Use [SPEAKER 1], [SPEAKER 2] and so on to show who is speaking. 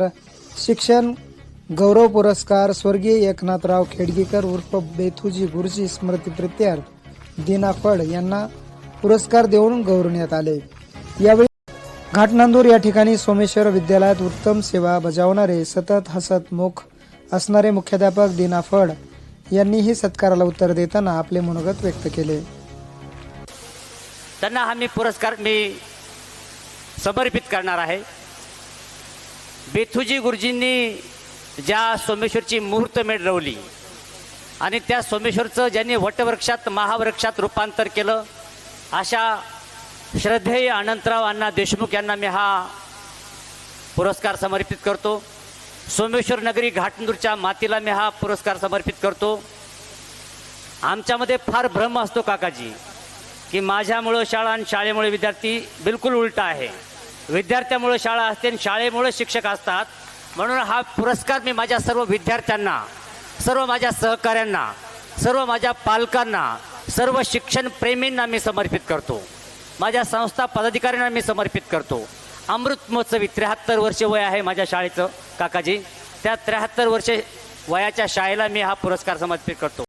[SPEAKER 1] शिक्षण गौरव पुरस्कार स्वर्गीय एकनाथराव खेडगीकर उर्फ बेथुजी गुरुजी स्मृती प्रित्यार्थ दीना फड यांना पुरस्कार देऊन गौरवण्यात आले. यावेळी घाटनांदूर या ठिकाणी सोमेश्वर विद्यालयात उत्तम सेवा बजावणारे सतत हसत मुख असणारे मुख्याध्यापक दीना फड यांनीही सत्काराला उत्तर देताना आपले मनोगत व्यक्त केले.
[SPEAKER 2] त्यांना हा मी पुरस्कार मी समर्पित करणार आहे. बेथुजी गुरुजींनी ज्या सोमेश्वरची मुहूर्तमेढ रवली आणि त्या सोमेश्वरचं ज्यांनी वटवृक्षात महावृक्षात रूपांतर केलं अशा श्रद्धेय अनंतराव अण्णा देशमुख यांना मी हा पुरस्कार समर्पित करतो. सोमेश्वर नगरी घाटंदूरच्या मातीला मी हा पुरस्कार समर्पित करतो. आमच्यामध्ये फार भ्रम असतो काकाजी की माझ्यामुळं शाळा आणि शाळेमुळे विद्यार्थी बिलकुल उलटा आहे. विद्यार्थ्यामुळं शाळा असते आणि शाळेमुळं शिक्षक असतात. म्हणून हा पुरस्कार मी माझ्या सर्व विद्यार्थ्यांना सर्व माझ्या सहकाऱ्यांना सर्व माझ्या पालकांना सर्व शिक्षण प्रेमींना मी समर्पित करतो. माझ्या संस्था पदाधिकाऱ्यांना मी समर्पित करतो. अमृत महोत्सवी त्र्याहत्तर वर्ष वय आहे माझ्या शाळेचं काकाजी. त्या त्र्याहत्तर वर्षे वयाच्या शाळेला मी हा पुरस्कार समर्पित करतो.